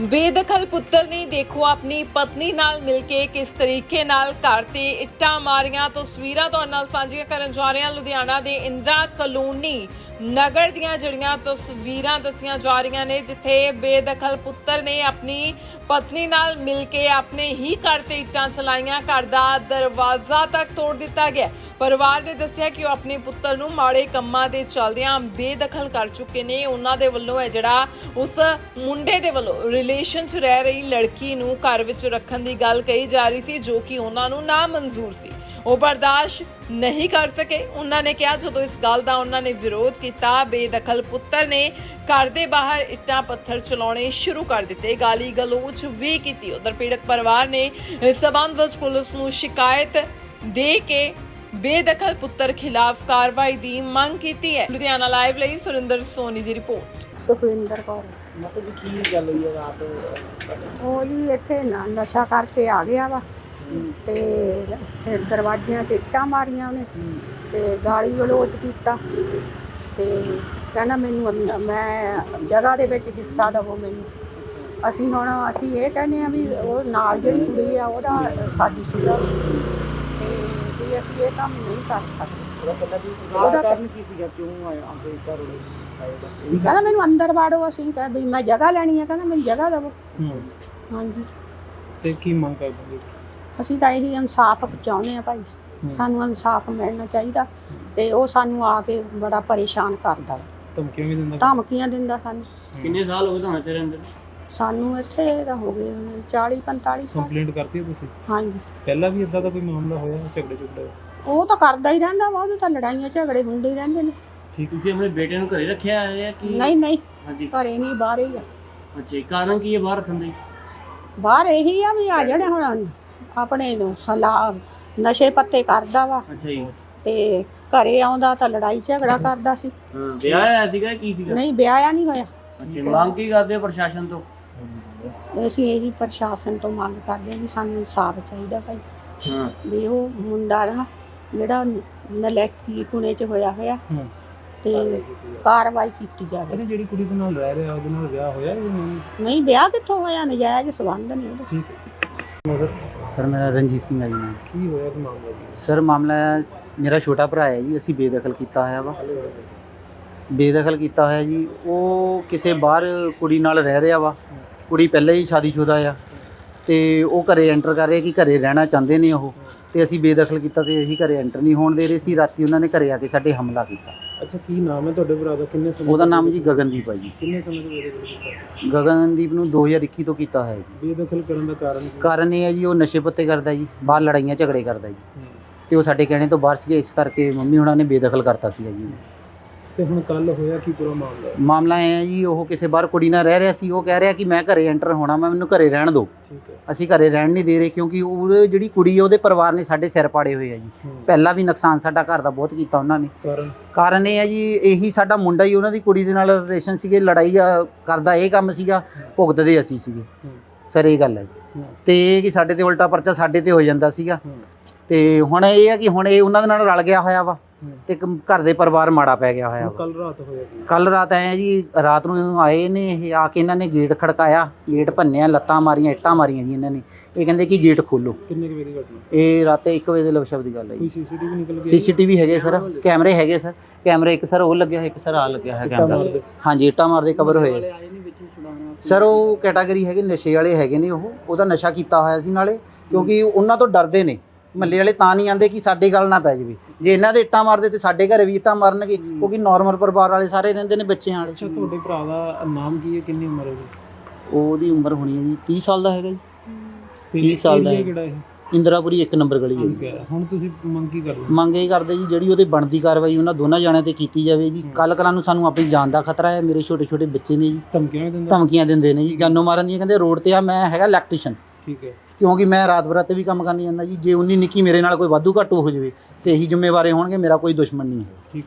ਬੇਦਖਲ ਪੁੱਤਰ ਨੇ ਦੇਖੋ ਆਪਣੀ ਪਤਨੀ ਨਾਲ ਮਿਲ ਕੇ ਕਿਸ ਤਰੀਕੇ ਨਾਲ ਘਰ ਤੇ ਇੱਟਾਂ ਮਾਰੀਆਂ। ਤਸਵੀਰਾਂ ਤੁਹਾਡੇ ਨਾਲ ਸਾਂਝੀਆਂ ਕਰਨ ਜਾ ਰਹੇ ਹਾਂ। ਲੁਧਿਆਣਾ ਦੇ ਇੰਦਰਾ ਕਲੋਨੀ ਨਗਰ ਦੀਆਂ ਜਿਹੜੀਆਂ ਤਸਵੀਰਾਂ ਦੱਸੀਆਂ ਜਾ ਰਹੀਆਂ ਨੇ, ਜਿੱਥੇ ਬੇਦਖਲ ਪੁੱਤਰ ਨੇ ਆਪਣੀ ਪਤਨੀ ਨਾਲ ਮਿਲ ਕੇ ਆਪਣੇ ਹੀ ਘਰ ਤੇ ਇੱਟਾਂ ਚਲਾਈਆਂ। ਘਰ ਦਾ ਦਰਵਾਜ਼ਾ ਤੱਕ ਤੋੜ ਦਿੱਤਾ ਗਿਆ। ਪਰਿਵਾਰ ਨੇ ਦੱਸਿਆ ਕਿ ਉਹ ਆਪਣੇ ਪੁੱਤਰ ਨੂੰ ਮਾੜੇ ਕੰਮਾਂ ਦੇ ਚੱਲਦਿਆਂ ਬੇਦਖਲ ਕਰ ਚੁੱਕੇ ਨੇ। ਉਹਨਾਂ ਦੇ ਵੱਲੋਂ ਹੈ ਜਿਹੜਾ ਉਸ ਮੁੰਡੇ ਦੇ ਵੱਲੋਂ ਰਿਲੇਸ਼ਨ 'ਚ ਰਹਿ ਰਹੀ ਲੜਕੀ ਨੂੰ ਘਰ ਵਿੱਚ ਰੱਖਣ ਦੀ ਗੱਲ ਕਹੀ ਜਾ ਰਹੀ ਸੀ, ਜੋ ਕਿ ਉਹਨਾਂ ਨੂੰ ਨਾ ਮਨਜ਼ੂਰ ਸੀ। ਉਹ ਬਰਦਾਸ਼ਤ ਨਹੀਂ ਕਰ ਸਕੇ। ਉਹਨਾਂ ਨੇ ਕਿਹਾ ਜਦੋਂ ਇਸ ਗੱਲ ਦਾ ਉਹਨਾਂ ਨੇ ਵਿਰੋਧ ਕੀਤਾ ਬੇਦਖਲ ਪੁੱਤਰ ਨੇ ਘਰ ਦੇ ਬਾਹਰ ਇੱਟਾਂ ਪੱਥਰ ਚਲਾਉਣੇ ਸ਼ੁਰੂ ਕਰ ਦਿੱਤੇ। ਗਾਲੀ ਗਲੋਚ ਵੀ ਕੀਤੀ। ਉਧਰ ਪੀੜਤ ਪਰਿਵਾਰ ਨੇ ਇਸ ਸਬੰਧ ਵਿੱਚ ਪੁਲਿਸ ਨੂੰ ਸ਼ਿਕਾਇਤ ਦੇ ਕੇ ਬੇਦਖਲ ਪੁੱਤਰ ਖਿਲਾਫ ਕਾਰਵਾਈ ਦੀ ਮੰਗ ਕੀਤੀ ਹੈ। ਲੁਧਿਆਣਾ ਲਾਈਵ ਲਈ ਸੁਰਿੰਦਰ ਸੋਨੀ ਦੀ ਰਿਪੋਰਟ। ਸੁਖਵਿੰਦਰ ਕੌਰ। ਮਤਲਬ ਕਿ ਗੱਲ ਹੋਈ ਹੈ ਰਾਤ? ਉਹ ਜੀ ਇੱਥੇ ਨਾ ਨਸ਼ਾ ਕਰਕੇ ਆ ਗਿਆ ਵਾ। ਤੇ ਫਿਰ ਦਰਵਾਜ਼ਿਆਂ ਤੇ ਇੱਟਾਂ ਮਾਰੀਆਂ ਉਹਨੇ ਤੇ ਗਾਲੀ ਗਲੋਚ ਕੀਤਾ ਤੇ ਕਹਿੰਦਾ ਮੈਨੂੰ ਮੈਂ ਜਗ੍ਹਾ ਦੇ ਵਿੱਚ ਹਿੱਸਾ ਦੇਵੋ ਮੈਨੂੰ। ਅਸੀਂ ਹੁਣ ਅਸੀਂ ਇਹ ਕਹਿੰਦੇ ਆ ਵੀ ਉਹ ਨਾਲ ਜਿਹੜੀ ਕੁੜੀ ਆ ਉਹਦਾ ਸਾਡੀ ਸੁਦਾ ਤੇ ਵੀ ਅਸੀਂ ਇਹ ਕੰਮ ਨਹੀਂ ਕਰ ਸਕਦੇ। ਉਹਦਾ ਪਹਿਲਾਂ ਵੀ ਉਹਦਾ ਉਹਦਾ ਕਾਰਨ ਕੀ ਸੀਗਾ ਕਿਉਂ ਆਏ ਆਂਦੇ ਘਰ ਆਏ ਦਾ ਇਹ ਕਹਿੰਦਾ ਮੈਨੂੰ ਅੰਦਰ ਵਾੜੋ ਅਸੀਂ ਕਹ ਵੀ ਮੈਂ ਜਗ੍ਹਾ ਲੈਣੀ ਆ ਕਹਿੰਦਾ ਮੈਨੂੰ ਜਗ੍ਹਾ ਦੇਵੋ। ਹਾਂਜੀ। ਤੇ ਕੀ ਮੰਗ ਕਰਦੇ ਹੋ? ਅਸੀਂ ਤਾਂ ਇਹੀ ਇਨਸਾਫ ਚਾਹੁੰਦੇ ਆ ਭਾਈ। ਸਾਨੂੰ ਇਨਸਾਫ ਮਿਲਣਾ ਚਾਹੀਦਾ ਤੇ ਉਹ ਸਾਨੂੰ ਆ ਕੇ ਬੜਾ ਪਰੇਸ਼ਾਨ ਕਰਦਾ। ਵਾ। ਧਮਕੀਆਂ ਵੀ ਦਿੰਦਾ ਧਮਕੀਆਂ ਦਿੰਦਾ ਸਾਨੂੰ। ਕਿੰਨੇ ਸਾਲ ਹੋ ਗਏ ਤੁਹਾਨੂੰ ਇੱਥੇ ਰਹਿੰਦੇ ਸਾਨੂੰ ਇੱਥੇ ਤਾਂ ਹੋ ਗਏ ਹੁਣ 40 45 ਸਾਲ। ਕੰਪਲੇਂਟ ਕਰਤੀ ਹੈ ਤੁਸੀਂ? ਹਾਂਜੀ। ਪਹਿਲਾਂ ਵੀ ਇਦਾਂ ਦਾ ਕੋਈ ਮਾਮਲਾ ਹੋਇਆ ਝਗੜੇ ਝਗੜੇ ਉਹ ਤਾਂ ਕਰਦਾ ਹੀ ਰਹਿੰਦਾ ਵਾ ਉਹਨੂੰ ਤਾਂ ਲੜਾਈਆਂ ਝਗੜੇ ਹੁੰਦੇ ਹੀ ਰਹਿੰਦੇ ਨੇ। ਠੀਕ। ਤੁਸੀਂ ਆਪਣੇ ਬੇਟੇ ਨੂੰ ਘਰੇ ਰੱਖਿਆ ਹੈ ਕਿ? ਨਹੀਂ ਨਹੀਂ। ਹਾਂਜੀ। ਘਰੇ ਨਹੀਂ ਬਾਹਰ ਹੀ ਆ। ਅੱਛਾ ਕਾਰਨ ਕੀ ਹੈ ਬਾਹਰ ਰੱਖਣ ਦੀ ਬਾਹਰ ਇਹੀ ਆ ਵੀ ਆ ਜਿਹੜੇ ਹੁਣ ਆਪਣੇ ਨੂੰ ਸਲਾਹ ਨਸ਼ੇ ਪੱਤੇ ਕਰਦਾ ਵਾ। ਅੱਛਾ ਜੀ। ਤੇ ਘਰੇ ਆਉਂਦਾ ਤਾਂ ਲੜਾਈ ਝਗੜਾ ਕਰਦਾ ਸੀ। ਹਾਂ ਵਿਆਹ ਆਇਆ ਸੀਗਾ ਕੀ ਸੀਗਾ? ਨਹੀਂ ਵਿਆਹਿਆ ਨਹੀਂ ਹੋਇਆ। ਅੱਛਾ ਮੰਗ ਕੀ ਕਰਦੇ ਹੋ ਪ੍ਰਸ਼ਾਸਨ ਤੋਂ? ਅਸੀਂ ਇਹੀ ਪ੍ਰਸ਼ਾਸਨ ਤੋਂ ਮੰਗ ਕਰਦੇ ਹਾਂ ਵੀ ਸਾਨੂੰ ਇਨਸਾਫ ਚਾਹੀਦਾ ਭਾਈ। ਹਾਂ। ਵੀ ਉਹ ਮੁੰਡਾ ਨਾ ਜਿਹੜਾ ਨਲੈਕੀ ਪੁਣੇ ਚ ਹੋਇਆ ਹੋਇਆ ਹੂੰ। ਤੇ ਕਾਰਵਾਈ ਕੀਤੀ ਜਾਵੇ। ਅਰੇ ਜਿਹੜੀ ਕੁੜੀ ਦੇ ਨਾਲ ਰਹਿ ਰਿਹਾ ਉਹਦੇ ਨਾਲ ਵਿਆਹ ਹੋਇਆ ਨਹੀਂ? ਨਹੀਂ ਵਿਆਹ ਕਿੱਥੋਂ ਹੋਇਆ? ਨਜਾਇਜ਼ ਸਬੰਧ ਨਹੀਂ ਉਹਦੇ। ਠੀਕ ਹੈ। ਨਜ਼ਰ ਸਰ ਮੇਰਾ ਰਣਜੀਤ ਸਿੰਘ ਹੈ ਜੀ। ਨਾਮ ਕੀ ਹੋਇਆ? ਕਿ ਮਾਮਲਾ ਜੀ? ਸਰ ਮਾਮਲਾ ਹੈ, ਮੇਰਾ ਛੋਟਾ ਭਰਾ ਹੈ ਜੀ ਅਸੀਂ ਬੇਦਖਲ ਕੀਤਾ ਹੋਇਆ ਵਾ। ਬੇਦਖਲ ਕੀਤਾ ਹੋਇਆ ਜੀ ਉਹ ਕਿਸੇ ਬਾਹਰ ਕੁੜੀ ਨਾਲ ਰਹਿ ਰਿਹਾ ਵਾ। ਕੁੜੀ ਪਹਿਲਾਂ ਹੀ ਸ਼ਾਦੀशुदा ਆ। ਤੇ ਉਹ ਘਰੇ ਐਂਟਰ ਕਰ ਰਿਹਾ ਕਿ ਘਰੇ ਰਹਿਣਾ ਚਾਹੁੰਦੇ ਨੇ ਉਹ। ਤੇ ਅਸੀਂ ਬੇਦਖਲ ਕੀਤਾ ਤੇ ਇਹੀ ਘਰੇ ਐਂਟਰ ਨਹੀਂ ਹੋਣ ਦੇ ਰਹੇ ਸੀ। ਰਾਤੀ ਉਹਨਾਂ ਨੇ ਘਰੇ ਆ ਕੇ ਸਾਡੇ ਹਮਲਾ ਕੀਤਾ। ਅੱਛਾ ਕੀ ਨਾਮ ਹੈ ਤੁਹਾਡੇ ਭਰਾ ਦਾ? ਕਿੰਨੇ ਸਮੇਂ ਉਹਦਾ ਨਾਮ ਜੀ ਗਗਨਦੀਪ ਹੈ ਜੀ। ਕਿੰਨੇ ਸਮੇਂ ਤੋਂ ਬੇਦਖਲ ਕੀਤਾ ਗਗਨਦੀਪ ਨੂੰ 2021 ਤੋਂ ਕੀਤਾ ਹੋਇਆ ਜੀ। ਬੇਦਖਲ ਕਰਨ ਦਾ ਕਾਰਨ ਕੀ ਕਾਰਨ ਇਹ ਹੈ ਜੀ ਉਹ ਨਸ਼ੇ ਪੱਤੇ ਕਰਦਾ ਜੀ ਬਾਹਰ ਲੜਾਈਆਂ ਝਗੜੇ ਕਰਦਾ ਜੀ। ਹੂੰ। ਤੇ ਉਹ ਸਾਡੇ ਕਹਿਣੇ ਤੋਂ ਬਾਹਰ ਸੀਗੇ ਇਸ ਕਰਕੇ ਮੰਮੀ ਹੁਣਾਂ ਨੇ ਬੇਦਖਲ ਕਰਤਾ ਸੀਗਾ ਜੀ। ਤੇ ਹੁਣ ਕੱਲ ਹੋਇਆ ਕੀ ਪੂਰਾ ਮਾਮਲਾ? ਮਾਮਲਾ ਇਹ ਹੈ ਜੀ ਉਹ ਕਿਸੇ ਬਾਹਰ ਕੁੜੀ ਨਾਲ ਰਹਿ ਰਿਹਾ ਸੀ ਉਹ ਕਹਿ ਰਿਹਾ ਕਿ ਮੈਂ ਘਰੇ ਐਂਟਰ ਹੋਣਾ ਮੈਂ ਮੈਨੂੰ ਘਰੇ ਰਹਿਣ ਦਿਓ। ਹੈ ਅਸੀਂ ਘਰੇ ਰਹਿਣ ਨਹੀਂ ਦੇ ਰਹੇ ਕਿਉਂਕਿ ਉਹ ਜਿਹੜੀ ਕੁੜੀ ਉਹਦੇ ਪਰਿਵਾਰ ਨੇ ਸਾਡੇ ਸਿਰ ਪਾੜੇ ਹੋਏ ਆ ਜੀ। ਪਹਿਲਾਂ ਵੀ ਨੁਕਸਾਨ ਸਾਡਾ ਘਰ ਦਾ ਬਹੁਤ ਕੀਤਾ ਉਹਨਾਂ ਨੇ ਕਾਰਨ ਇਹ ਹੈ ਜੀ ਇਹੀ ਸਾਡਾ ਮੁੰਡਾ ਹੀ ਉਹਨਾਂ ਦੀ ਕੁੜੀ ਦੇ ਨਾਲ ਰਿਲੇਸ਼ਨ ਸੀਗੇ ਲੜਾਈ ਆ, ਕਰਦਾ ਇਹ ਕੰਮ ਸੀਗਾ ਭੁਗਤਦੇ ਅਸੀਂ ਸੀਗੇ। ਸਰ ਇਹ ਗੱਲ ਹੈ ਜੀ। ਤੇ ਇਹ ਕਿ ਸਾਡੇ ਤੇ ਉਲਟਾ ਪਰਚਾ ਸਾਡੇ ਤੇ ਹੋ ਜਾਂਦਾ ਸੀਗਾ। ਤੇ ਹੁਣ ਇਹ ਹੈ ਕਿ ਹੁਣ ਇਹ ਉਹਨਾਂ ਦੇ ਨਾਲ ਰਲ ਗਿਆ ਹੋਇਆ ਵਾ। ਤੇ ਇੱਕ ਘਰ ਦੇ ਪਰਿਵਾਰ ਮਾੜਾ ਪੈ ਗਿਆ ਹੋਇਆ ਕੱਲ ਰਾਤ ਹੋਇਆ ਕੱਲ ਰਾਤ ਆਏ ਆ ਜੀ ਰਾਤ ਨੂੰ ਆਏ ਨੇ ਇਹ ਆ ਕੇ ਇਹਨਾਂ ਨੇ ਗੇਟ ਖੜਕਾਇਆ ਗੇਟ ਭੰਨਿਆ ਲੱਤਾਂ ਮਾਰੀਆਂ ਇੱਟਾਂ ਮਾਰੀਆਂ ਜੀ ਇਹਨਾਂ ਨੇ। ਇਹ ਕਹਿੰਦੇ ਕਿ ਗੇਟ ਖੋਲੋ। ਕਿੰਨੇ ਕੁ ਵਜੇ ਦੀ ਘਟਨਾ? ਇਹ ਰਾਤੇ 1 ਵਜੇ ਦੇ ਲਵਸ਼ਬ ਦੀ ਗੱਲ ਹੈ ਕੋਈ ਜੀ ਸੀਸੀਟੀਵੀ ਨਿਕਲ ਗਈ? ਸੀਸੀਟੀਵੀ ਹੈਗੇ ਸਰ ਕੈਮਰੇ ਹੈਗੇ ਸਰ। ਕੈਮਰੇ ਇੱਕ ਸਰ ਉਹ ਲੱਗਿਆ ਇੱਕ ਸਰ ਆ ਲੱਗਿਆ ਹੋਇਆ ਕੈਮਰਾ। ਹਾਂਜੀ ਇੱਟਾਂ ਮਾਰਦੇ ਕਵਰ ਹੋਏ ਸਰ ਉਹ ਕੈਟਾਗਰੀ ਹੈਗੇ ਨਸ਼ੇ ਵਾਲੇ ਹੈਗੇ ਨੇ ਉਹ। ਉਹਦਾ ਨਸ਼ਾ ਕੀਤਾ ਹੋਇਆ ਸੀ ਨਾਲੇ ਕਿਉਂਕਿ ਉਹਨਾਂ ਤੋਂ ਡਰਦੇ ਨੇ। ਮੱਲੇ ਵਾਲੇ ਤਾਂ ਨਹੀਂ ਆਂਦੇ ਕਿ ਸਾਡੇ ਗੱਲ ਨਾ ਪੈ ਜਾਵੇ। ਜੇ ਇਹਨਾਂ ਦੇ ਇੱਟਾਂ ਮਾਰਦੇ ਤੇ ਸਾਡੇ ਘਰੇ ਵੀ ਇੱਟਾਂ ਮਾਰਨਗੇ ਕਿਉਂਕਿ ਨਾਰਮਲ ਪਰਿਵਾਰ ਵਾਲੇ ਸਾਰੇ ਰਹਿੰਦੇ ਨੇ ਬੱਚਿਆਂ ਵਾਲੇ। ਅੱਛਾ ਤੁਹਾਡੇ ਭਰਾ ਦਾ ਨਾਮ ਕੀ ਹੈ? ਕਿੰਨੀ ਉਮਰ ਹੈ ਉਹਦੀ ਉਮਰ ਹੋਣੀ ਹੈ ਜੀ 30 ਸਾਲ ਦਾ ਹੈਗਾ ਜੀ। ਤੇ 30 ਸਾਲ ਦਾ। ਕਿਹੜਾ ਇਹ? ਇੰਦਰਾਪੁਰੀ ਇੱਕ ਨੰਬਰ ਗਲੀ ਹੈ ਹੁਣ ਤੁਸੀਂ ਮੰਗ ਕੀ ਕਰਦੇ ਮੰਗ ਇਹ ਕਰਦੇ ਜੀ ਜਿਹੜੀ ਉਹਦੇ ਬਣਦੀ ਕਾਰਵਾਈ ਉਹਨਾਂ ਦੋਨਾਂ ਜਾਣਿਆਂ ਤੇ ਕੀਤੀ ਜਾਵੇ ਜੀ। ਕੱਲ ਕਲਾਂ ਨੂੰ ਸਾਨੂੰ ਆਪਣੀ ਜਾਨ ਦਾ ਖਤਰਾ ਹੈ ਮੇਰੇ ਛੋਟੇ ਛੋਟੇ ਬੱਚੇ ਨੇ ਜੀ। ਧਮਕੀਆਂ ਦਿੰਦਾ ਧਮਕੀਆਂ ਦਿੰਦੇ ਨੇ ਜੀ ਜਾਨੋਂ ਮਾਰਨ ਦੀਆਂ ਕਹਿੰਦੇ ਰੋਡ ਤੇ ਆ ਮੈਂ ਹੈਗਾ ਇਲੈਕਟ੍ਰੀਸ਼ੀਅਨ ਠੀਕ ਹੈ। ਕਿਉਂਕਿ ਮੈਂ ਰਾਤ ਬਰਾਤੇ ਵੀ ਕੰਮ ਕਰਨੀ ਜਾਂਦਾ ਜੀ, ਜੇ ਉਨੀ ਨਿੱਕੀ ਮੇਰੇ ਨਾਲ ਕੋਈ ਵਾਧੂ ਘਾਟੂ ਹੋ ਜਾਵੇ ਤੇ ਇਹੀ ਜ਼ਿੰਮੇਵਾਰੇ ਹੋਣਗੇ, ਮੇਰਾ ਕੋਈ ਦੁਸ਼ਮਣ ਨਹੀਂ ਹੈ ਠੀਕ।